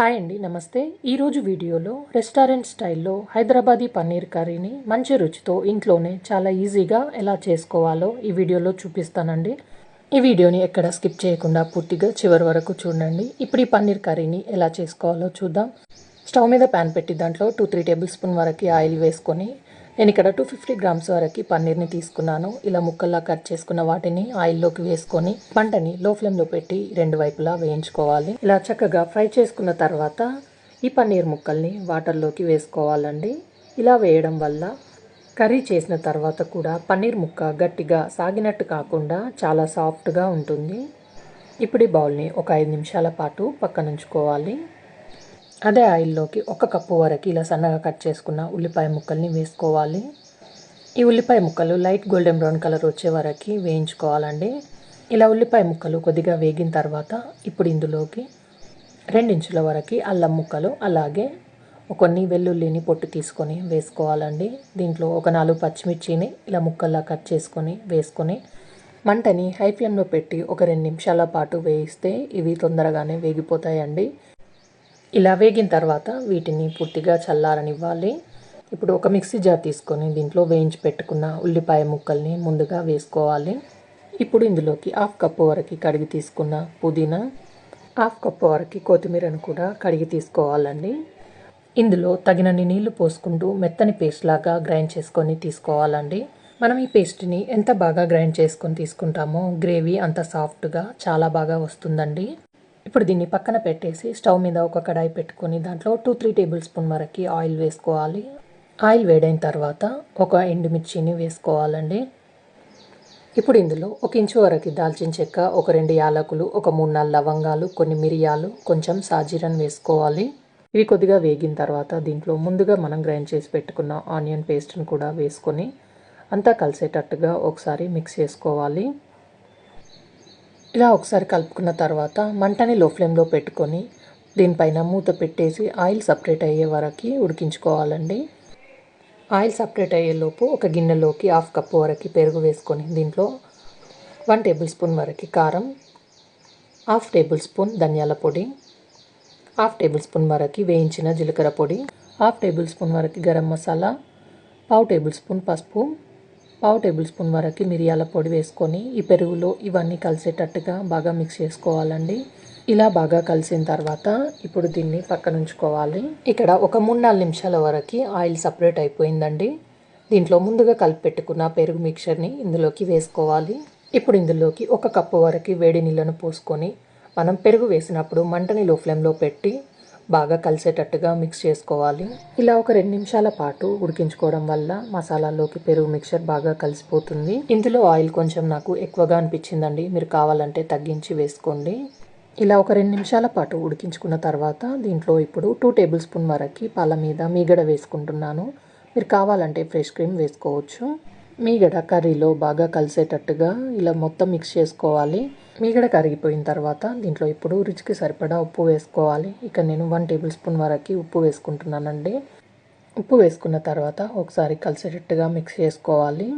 Hi అండి నమస్తే. ఈరోజు వీడియోలో రెస్టారెంట్ స్టైల్లో హైదరాబాదీ పన్నీర్ కర్రీని మంచి రుచితో ఇంట్లోనే చాలా ఈజీగా ఎలా చేసుకోవాలో ఈ వీడియోలో చూపిస్తానండి. ఈ వీడియోని ఎక్కడ స్కిప్ చేయకుండా పూర్తిగా చివరి వరకు చూడండి. ఇప్పుడు ఈ పన్నీర్ కర్రీని ఎలా చేసుకోవాలో చూద్దాం. స్టవ్ మీద ప్యాన్ పెట్టి దాంట్లో టూ త్రీ టేబుల్ స్పూన్ వరకు ఆయిల్ వేసుకొని నేను ఇక్కడ టూ ఫిఫ్టీ గ్రామ్స్ వరకు పన్నీర్ని తీసుకున్నాను. ఇలా ముక్కల్లా కట్ చేసుకున్న వాటిని ఆయిల్లోకి వేసుకొని పంటని లో ఫ్లేమ్లో పెట్టి రెండు వైపులా వేయించుకోవాలి. ఇలా చక్కగా ఫ్రై చేసుకున్న తర్వాత ఈ పన్నీర్ ముక్కల్ని వాటర్లోకి వేసుకోవాలండి. ఇలా వేయడం వల్ల కర్రీ చేసిన తర్వాత కూడా పన్నీర్ ముక్క గట్టిగా సాగినట్టు కాకుండా చాలా సాఫ్ట్గా ఉంటుంది. ఇప్పుడు ఈ బౌల్ని ఒక ఐదు నిమిషాల పాటు పక్కనుంచుకోవాలి. అదే ఆయిల్లోకి ఒక కప్పు వరకు ఇలా సన్నగా కట్ చేసుకున్న ఉల్లిపాయ ముక్కల్ని వేసుకోవాలి. ఈ ఉల్లిపాయ ముక్కలు లైట్ గోల్డెన్ బ్రౌన్ కలర్ వచ్చే వరకు వేయించుకోవాలండి. ఇలా ఉల్లిపాయ ముక్కలు కొద్దిగా వేగిన తర్వాత ఇప్పుడు ఇందులోకి రెండించుల వరకు అల్లం ముక్కలు అలాగే కొన్ని వెల్లుల్లిని పొట్టు తీసుకొని వేసుకోవాలండి. దీంట్లో ఒక నాలుగు పచ్చిమిర్చిని ఇలా ముక్కల్లా కట్ చేసుకొని వేసుకొని మంటని హై ఫ్లేమ్లో పెట్టి ఒక రెండు నిమిషాల పాటు వేయిస్తే ఇవి తొందరగానే వేగిపోతాయండి. ఇలా వేగిన తర్వాత వీటిని పూర్తిగా చల్లారనివ్వాలి. ఇప్పుడు ఒక మిక్సీ జార్ తీసుకొని దీంట్లో వేయించి పెట్టుకున్న ఉల్లిపాయ ముక్కల్ని ముందుగా వేసుకోవాలి. ఇప్పుడు ఇందులోకి హాఫ్ కప్పు వరకు కడిగి తీసుకున్న పుదీనా హాఫ్ కప్పు వరకు కొత్తిమీరను కూడా కడిగి తీసుకోవాలండి. ఇందులో తగినన్ని నీళ్ళు పోసుకుంటూ మెత్తని పేస్ట్ లాగా గ్రైండ్ చేసుకొని తీసుకోవాలండి. మనం ఈ పేస్ట్ని ఎంత బాగా గ్రైండ్ చేసుకొని తీసుకుంటామో గ్రేవీ అంత సాఫ్ట్గా చాలా బాగా వస్తుందండి. ఇప్పుడు దీన్ని పక్కన పెట్టేసి స్టవ్ మీద ఒక కడాయి పెట్టుకొని దాంట్లో టూ త్రీ టేబుల్ స్పూన్ వరకు ఆయిల్ వేసుకోవాలి. ఆయిల్ వేడైన తర్వాత ఒక ఎండుమిర్చిని వేసుకోవాలండి. ఇప్పుడు ఇందులో ఒక ఇంచు వరకు దాల్చిన చెక్క ఒక రెండు యాలకులు ఒక మూడు నాలుగు లవంగాలు కొన్ని మిరియాలు కొంచెం సాజీరన్ వేసుకోవాలి. ఇవి కొద్దిగా వేగిన తర్వాత దీంట్లో ముందుగా మనం గ్రైండ్ చేసి పెట్టుకున్న ఆనియన్ పేస్ట్ని కూడా వేసుకొని అంతా కలిసేటట్టుగా ఒకసారి మిక్స్ చేసుకోవాలి. ఇలా ఒకసారి కలుపుకున్న తర్వాత మంటని లో ఫ్లేమ్లో పెట్టుకొని దీనిపైన మూత పెట్టేసి ఆయిల్ సపరేట్ అయ్యే వరకు ఉడికించుకోవాలండి. ఆయిల్ సపరేట్ అయ్యేలోపు ఒక గిన్నెలోకి హాఫ్ కప్పు వరకు పెరుగు వేసుకొని దీంట్లో వన్ టేబుల్ స్పూన్ వరకు కారం హాఫ్ టేబుల్ స్పూన్ ధనియాల పొడి హాఫ్ టేబుల్ స్పూన్ వరకు వేయించిన జీలకర్ర పొడి హాఫ్ టేబుల్ స్పూన్ వరకు గరం మసాలా పావు టేబుల్ స్పూన్ పసుపు పావు టేబుల్ స్పూన్ వరకు మిరియాల పొడి వేసుకొని ఈ పెరుగులో ఇవన్నీ కలిసేటట్టుగా బాగా మిక్స్ చేసుకోవాలండి. ఇలా బాగా కలిసిన తర్వాత ఇప్పుడు దీన్ని పక్కనుంచుకోవాలి ఇక్కడ ఒక మూడు నాలుగు నిమిషాల వరకు ఆయిల్ సపరేట్ అయిపోయిందండి. దీంట్లో ముందుగా కలిపి పెట్టుకున్న పెరుగు మిక్చర్ని ఇందులోకి వేసుకోవాలి. ఇప్పుడు ఇందులోకి ఒక కప్పు వరకు వేడి నీళ్ళను పోసుకొని మనం పెరుగు వేసినప్పుడు మంటని లో ఫ్లేమ్లో పెట్టి బాగా కలిసేటట్టుగా మిక్స్ చేసుకోవాలి. ఇలా ఒక రెండు నిమిషాల పాటు ఉడికించుకోవడం వల్ల మసాలాలోకి పెరుగు మిక్చర్ బాగా కలిసిపోతుంది. ఇందులో ఆయిల్ కొంచెం నాకు ఎక్కువగా అనిపించిందండి. మీరు కావాలంటే తగ్గించి వేసుకోండి. ఇలా ఒక రెండు నిమిషాల పాటు ఉడికించుకున్న తర్వాత దీంట్లో ఇప్పుడు టూ టేబుల్ స్పూన్ వరకు పాల మీద మీగడ వేసుకుంటున్నాను. మీరు కావాలంటే ఫ్రెష్ క్రీమ్ వేసుకోవచ్చు. మీగడ కర్రీలో బాగా కలిసేటట్టుగా ఇలా మొత్తం మిక్స్ చేసుకోవాలి. మీగడ కరిగిపోయిన తర్వాత దీంట్లో ఇప్పుడు రుచికి సరిపడా ఉప్పు వేసుకోవాలి. ఇక నేను వన్ టేబుల్ స్పూన్ వరకు ఉప్పు వేసుకుంటున్నానండి. ఉప్పు వేసుకున్న తర్వాత ఒకసారి కలిసేటట్టుగా మిక్స్ చేసుకోవాలి.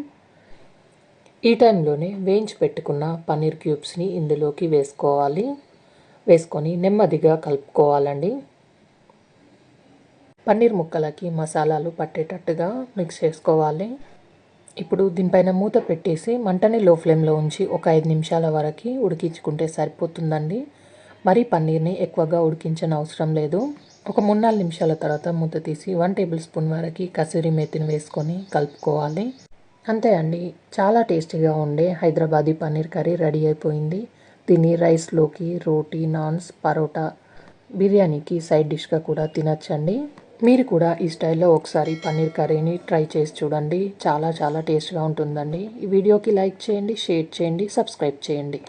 ఈ టైంలోనే వేయించి పెట్టుకున్న పన్నీర్ క్యూబ్స్ని ఇందులోకి వేసుకోవాలి. వేసుకొని నెమ్మదిగా కలుపుకోవాలండి. పన్నీర్ ముక్కలకి మసాలాలు పట్టేటట్టుగా మిక్స్ చేసుకోవాలి. ఇప్పుడు దీనిపైన మూత పెట్టేసి మంటని లో ఫ్లేమ్లో ఉంచి ఒక ఐదు నిమిషాల వరకు ఉడికించుకుంటే సరిపోతుందండి. మరీ పన్నీర్ని ఎక్కువగా ఉడికించని అవసరం లేదు. ఒక మూడు నాలుగు నిమిషాల తర్వాత మూత తీసి వన్ టేబుల్ స్పూన్ వరకు కసూరి మెతిని వేసుకొని కలుపుకోవాలి. అంతే అండి. చాలా టేస్టీగా ఉండే హైదరాబాదీ పన్నీర్ కర్రీ రెడీ అయిపోయింది. దీన్ని రైస్లోకి రోటీ నాన్స్ పరోటా బిర్యానీకి సైడ్ డిష్గా కూడా తినచ్చండి. మీరు కూడా ఈ స్టైల్లో ఒకసారి పన్నీర్ కర్రీని ట్రై చేసి చూడండి. చాలా చాలా టేస్ట్గా ఉంటుందండి. ఈ వీడియోకి లైక్ చేయండి షేర్ చేయండి సబ్స్క్రైబ్ చేయండి.